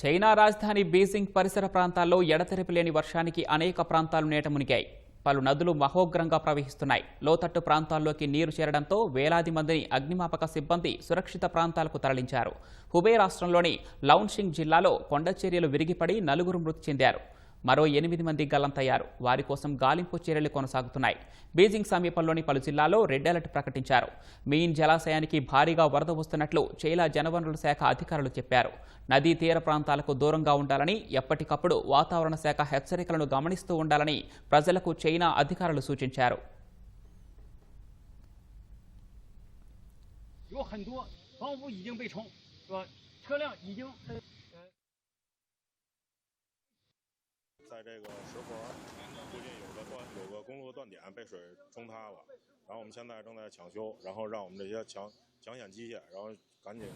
China రాజధాని Beijing పరిసర ప్రాంతాల్లో ఎడతెరిపి లేని వర్షానికి అనేక ప్రాంతాలు నేట మునిగాయి. పలు నదులు మహోగ్రంగా ప్రవహిస్తున్నాయి. లోతట్టు ప్రాంతాల్లోకి నీరు చేరడంతో వేలాది మందిని అగ్నిమాపక సిబ్బంది సురక్షిత ప్రాంతాలకు తరలించారు. హుబే రాష్ట్రంలోని లౌన్షింగ్ జిల్లాలో కొండచర్యలు విరిగిపడి నలుగురు మృతి చెందారు. మరో ఎనిమిది మంది గల్లంతయ్యారు. వారి కోసం గాలింపు చర్యలు కొనసాగుతున్నాయి. బీజింగ్ సమీపంలోని పలు జిల్లాల్లో రెడ్ అలర్ట్ ప్రకటించారు. మీన్ జలాశయానికి భారీగా వరద వస్తున్నట్లు చైనా జనవనరుల శాఖ అధికారులు చెప్పారు. నదీ తీర ప్రాంతాలకు దూరంగా ఉండాలని ఎప్పటికప్పుడు వాతావరణ శాఖ హెచ్చరికలను గమనిస్తూ ఉండాలని ప్రజలకు చైనా అధికారులు సూచించారు. 在这个石河附近有个断有个公路的断点被水冲塌了，然后我们现在正在抢修，然后让我们这些抢抢险机械，然后赶紧。